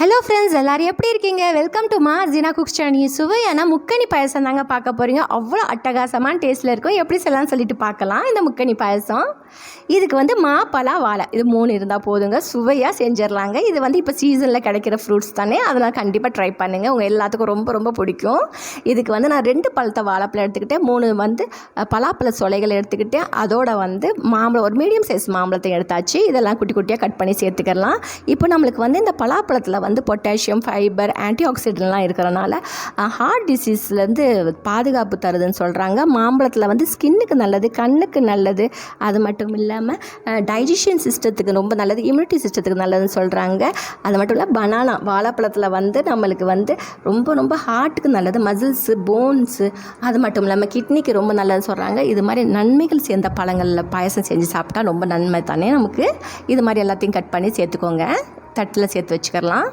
Hello friends எல்லோரும் எப்படி இருக்கீங்க? வெல்கம் டு மா ஜீனா குக் சேனல் சுவையான முக்கணி பாயசம் தாங்க பார்க்க போகிறீங்க அவ்வளோ அட்டகாசமான டேஸ்ட்டில் இருக்கும். எப்படி சொல்லலாம்னு சொல்லிட்டு பார்க்கலாம். இந்த முக்கணி பாயசம். இதுக்கு வந்து மாப்பலா வாழை. இது மூணு இருந்தால் போதுங்க. சுவையாக செஞ்சிடலாங்க. இது வந்து இப்போ சீசனில் கிடைக்கிற ஃப்ரூட்ஸ் தானே. அதெல்லாம் கண்டிப்பாக ட்ரை பண்ணுங்கள் உங்கள் எல்லாத்துக்கும் ரொம்ப ரொம்ப பிடிக்கும். இதுக்கு வந்து நான் ரெண்டு பழத்தை வாழைப்பழம் எடுத்துக்கிட்டேன். மூணு வந்து பலாப்பழ சொலைகள் எடுத்துக்கிட்டேன். அதோட வந்து மாம்பழம் ஒரு மீடியம் சைஸ் மாம்பழத்தை எடுத்தாச்சு. இதெல்லாம் குட்டி குட்டியாக கட் பண்ணி சேர்த்துக்கலாம் இப்போ நம்மளுக்கு வந்து இந்த பலாப்பழத்தில் வந்து வந்து பொட்டாசியம் ஃபைபர் ஆன்டிஆக்சிடென்ட்லாம் இருக்கிறனால ஹார்ட் டிசீஸ்லேருந்து பாதுகாப்பு தருதுன்னு சொல்கிறாங்க மாம்பழத்தில் வந்து ஸ்கின்னுக்கு நல்லது கண்ணுக்கு நல்லது. அது மட்டும் இல்லாமல் டைஜஷன் சிஸ்டத்துக்கு ரொம்ப நல்லது இம்யூனிட்டி சிஸ்டத்துக்கு நல்லதுன்னு சொல்கிறாங்க அது மட்டும் இல்லை பனானா வாழைப்பழத்தில் வந்து நம்மளுக்கு வந்து ரொம்ப ரொம்ப ஹார்ட்டுக்கு நல்லது. மசில்ஸு போன்ஸு அது மட்டும் இல்லாமல் கிட்னிக்கு ரொம்ப நல்லதுன்னு சொல்கிறாங்க இது மாதிரி நன்மைகள் சேர்ந்த பழங்களில் பாயசம் செஞ்சு சாப்பிட்டா ரொம்ப நன்மை தானே நமக்கு? இது மாதிரி எல்லாத்தையும் கட் பண்ணி சேர்த்துக்கோங்க. தட்டில் சேர்த்து வச்சுக்கலாம்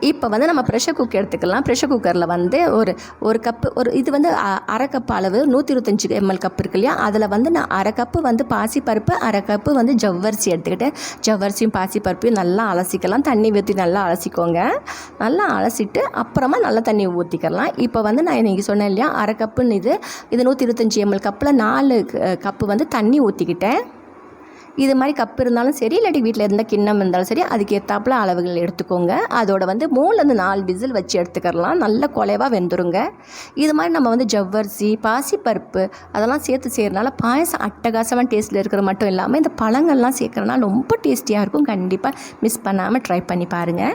இப்போ வந்து நம்ம ப்ரெஷர் குக்கர் எடுத்துக்கலாம். ப்ரெஷர் குக்கரில் வந்து ஒரு ஒரு கப்பு ஒரு இது வந்து அ- அரை கப் அளவு நூற்றி இருபத்தஞ்சி எம்எல் கப் இருக்கு இல்லையா? அதில் வந்து நான் அரை கப்பு வந்து பாசிப்பருப்பு அரை கப்பு வந்து ஜவ்வரிசி எடுத்துக்கிட்டேன். ஜவ்வரிசியும் பாசிப்பருப்பையும் நல்லா அலசிக்கலாம். தண்ணி ஊற்றி நல்லா அலசிக்கோங்க. நல்லா அலசிட்டு அப்புறமா நல்லா தண்ணி ஊற்றிக்கலாம் இப்போ வந்து நான் இன்றைக்கி சொன்னேன் இல்லையா? அரை கப்புன்னு இது இது நூற்றி இருபத்தஞ்சி எம்எல் கப்பில் நாலு க- கப்பு வந்து தண்ணி ஊற்றிக்கிட்டேன் இது மாதிரி கப் இருந்தாலும் சரி இல்லாட்டி வீட்டில் இருந்த கிண்ணம் இருந்தாலும் சரி அதுக்கு ஏற்றாப்புல அளவுகள் எடுத்துக்கோங்க. அதோட வந்து மூணுலேருந்து நாலு விசில் வச்சு எடுத்துக்கிறலாம். நல்ல குலைவாக வெந்துருங்க. இது மாதிரி நம்ம வந்து ஜவ்வரிசி பாசிப்பருப்பு அதெல்லாம் சேர்த்து செய்கிறனால பாயசம் அட்டகாசமான டேஸ்ட்டில் இருக்கிற மட்டும் இல்லாமல் இந்த பழங்கள்லாம் சேர்க்குறனால ரொம்ப டேஸ்டியாக இருக்கும். கண்டிப்பாக மிஸ் பண்ணாமல் ட்ரை பண்ணி பாருங்கள்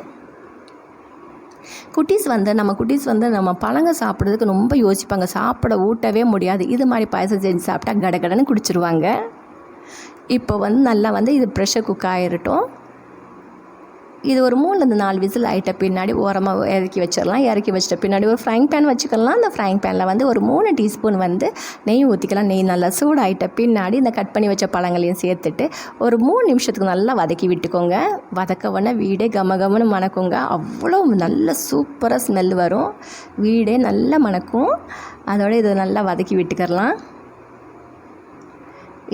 குட்டீஸ் வந்து நம்ம குட்டீஸ் வந்து நம்ம பழங்க சாப்பிட்றதுக்கு ரொம்ப யோசிப்பாங்க. சாப்பிட ஊட்டவே முடியாது. இது மாதிரி பாயசம் செஞ்சு சாப்பிட்டா கடகடன்னு குடிச்சிருவாங்க. இப்போ வந்து நல்லா வந்து இது ப்ரெஷர் குக் ஆகிரட்டும் இது ஒரு மூணுலேருந்து நாலு விசில் ஆகிட்ட பின்னாடி ஓரமாக இறக்கி வச்சிடலாம். இறக்கி வச்சிட்ட பின்னாடி ஒரு ஃப்ரைங் பேன் வச்சுக்கலாம். அந்த ஃப்ரைங் பேனில் வந்து ஒரு மூணு டீஸ்பூன் வந்து நெய் ஊற்றிக்கலாம் நெய் நல்லா சூடாகிட்ட பின்னாடி இந்த கட் பண்ணி வச்ச பழங்களையும் சேர்த்துட்டு ஒரு மூணு நிமிஷத்துக்கு நல்லா வதக்கி விட்டுக்கோங்க. வதக்க உடனே வீடே கம கமன்னு மணக்குங்க. அவ்வளோ நல்ல சூப்பராக ஸ்மெல் வரும். வீடே நல்லா மணக்கும். அதோட இதை நல்லா வதக்கி விட்டுக்கரலாம்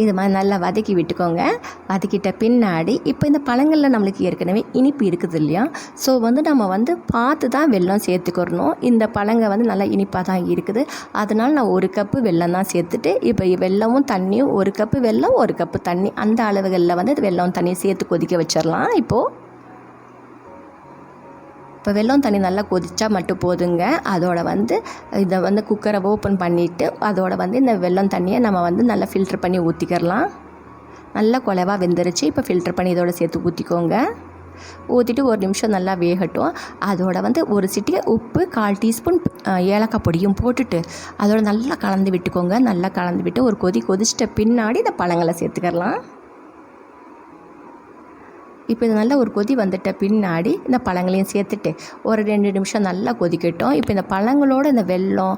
இது மாதிரி நல்லா வதக்கி விட்டுக்கோங்க. வதக்கிட்ட பின்னாடி இப்போ இந்த பழங்களில் நம்மளுக்கு ஏற்கனவே இனிப்பு இருக்குது இல்லையா? ஸோ வந்து நம்ம வந்து பார்த்து தான் வெல்லம் சேர்த்துக்கிறணும். இந்த பழங்கள் வந்து நல்லா இனிப்பாக தான் இருக்குது. அதனால் நான் ஒரு கப்பு வெல்லம் தான் சேர்த்துட்டு இப்போ வெல்லமும் தண்ணியும் ஒரு கப்பு வெல்லம் ஒரு கப்பு தண்ணி. அந்த அளவுகளில் வந்து வெல்லம் தண்ணி சேர்த்து கொதிக்க வச்சிடலாம் இப்போது இப்போ வெல்லம் தண்ணி நல்லா கொதிச்சா மட்டும் போதுங்க. அதோட வந்து இதை வந்து குக்கரை ஓப்பன் பண்ணிவிட்டு அதோட வந்து இந்த வெல்லம் தண்ணியை நம்ம வந்து நல்லா ஃபில்டர் பண்ணி ஊற்றிக்கிறலாம் நல்லா குலைவாக வெந்துருச்சு. இப்போ ஃபில்டர் பண்ணி இதோட சேர்த்து ஊற்றிக்கோங்க ஊற்றிட்டு ஒரு நிமிஷம் நல்லா வேகட்டும். அதோட வந்து ஒரு சிட்டிகை உப்பு கால் டீஸ்பூன் ஏலக்காய் பொடியும் போட்டுட்டு அதோட நல்லா கலந்து விட்டுக்கோங்க. நல்லா கலந்து விட்டு ஒரு கொதி கொதிச்சிட்ட பின்னாடி இந்த பழங்களை சேர்த்துக்கலாம். இப்போ இது நல்லா ஒரு கொதி வந்துட்ட பின்னாடி இந்த பழங்களையும் சேர்த்துட்டு ஒரு ரெண்டு நிமிஷம் நல்லா கொதிக்கட்டும். இப்போ இந்த பழங்களோட இந்த வெல்லம்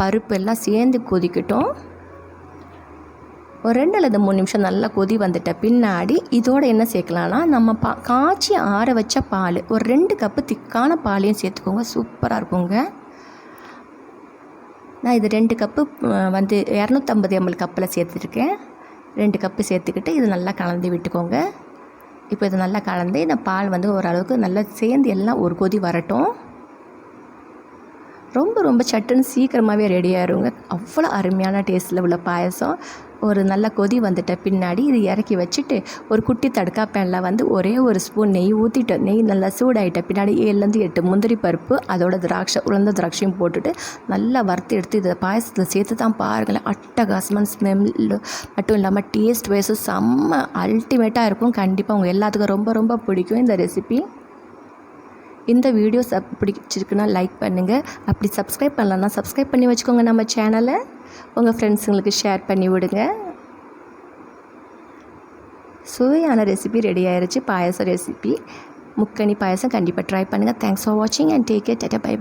பருப்பு எல்லாம் சேர்ந்து கொதிக்கட்டும். ஒரு ரெண்டு அல்லது மூணு நிமிஷம் நல்லா கொதி வந்துட்ட பின்னாடி இதோட என்ன சேர்க்கலான்னா நம்ம பா காய்ச்சி ஆற வச்ச பால் ஒரு ரெண்டு கப்பு திக்கான பாலையும் சேர்த்துக்கோங்க. சூப்பராக இருக்குங்க. நான் இது ரெண்டு கப்பு வந்து இரநூத்தம்பது எம்எல் கப்பில் சேர்த்துருக்கேன். ரெண்டு கப்பு சேர்த்துக்கிட்டு இது நல்லா கலந்து விட்டுக்கோங்க. இப்போ இது நல்லா கலந்து இந்த பால் வந்து ஓரளவுக்கு நல்லா சேர்ந்து எல்லாம் ஒரு கொதி வரட்டும். ரொம்ப ரொம்ப சட்டுன்னு சீக்கிரமாகவே ரெடி ஆயிருங்க. அவ்வளோ அருமையான டேஸ்ட்டில் உள்ள பாயசம். ஒரு நல்ல கொதி வந்துட்ட பின்னாடி இது இறக்கி வச்சுட்டு ஒரு குட்டி தடுக்கா பேனில் வந்து ஒரே ஒரு ஸ்பூன் நெய் ஊற்றிட்டு நெய் நல்லா சூடாயிட்ட பின்னாடி ஏழுலேருந்து எட்டு முந்திரி பருப்பு அதோட திராட்சை உளுந்த திராட்சையும் போட்டுட்டு நல்லா வறுத்து எடுத்து இதை பாயசத்தில் சேர்த்து தான் பாருங்களேன். அட்டகாசமான ஸ்மெல் மட்டும் இல்லாமல் டேஸ்ட் வைஸும் செம்ம அல்டிமேட்டாக இருக்கும். கண்டிப்பாக உங்கள் எல்லாத்துக்கும் ரொம்ப ரொம்ப பிடிக்கும் இந்த ரெசிபி இந்த வீடியோஸ் பிடிச்சிருக்குன்னா லைக் பண்ணுங்கள் அப்படி சப்ஸ்கிரைப் பண்ணலன்னா சப்ஸ்கிரைப் பண்ணி வச்சுக்கோங்க நம்ம சேனலை உங்கள் ஃப்ரெண்ட்ஸுங்களுக்கு ஷேர் பண்ணி விடுங்க. சுவையான ரெசிபி ரெடி ஆயிடுச்சு பாயசம் ரெசிபி முக்கணி பாயசம் கண்டிப்பாக ட்ரை பண்ணுங்கள் தேங்க்ஸ் ஃபார் வாட்சிங் அண்ட் டேக் கேட் பை